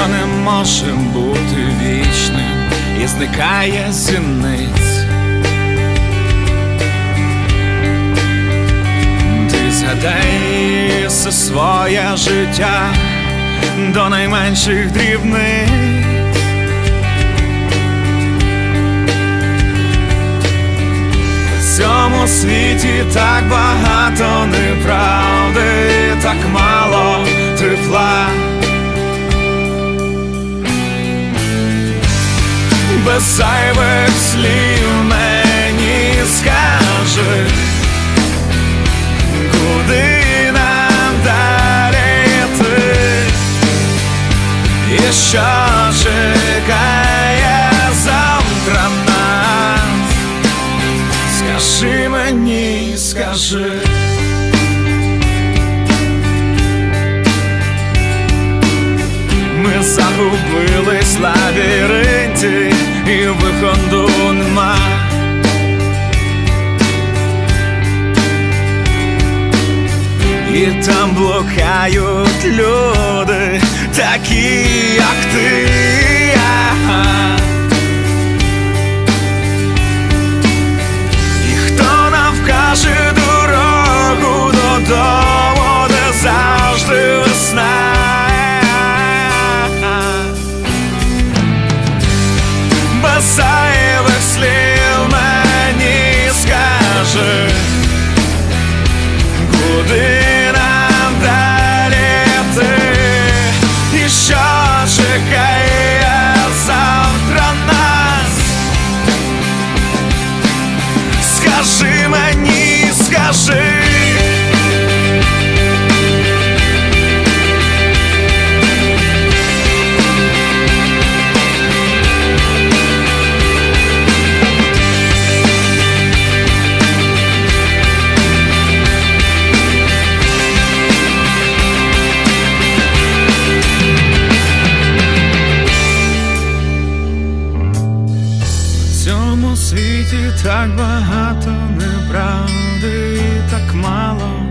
що не може бути вічним і зникає зіниць. Ти згадай все своє життя до найменших дрібниць. В цьому світі так багато неправди, так мало тепла. Без зайвих слів мені скажи, куди нам далі йти, і що чекає завтра нас. Скажи мені, скажи. Ми загубились в лабіринті і виходу нема. І там блукають люди, такі, як ти. Скаже, куди нам далі йти, і що чекає завтра нас. Скажи мені, скажи. Цьому світі так багато неправди, так мало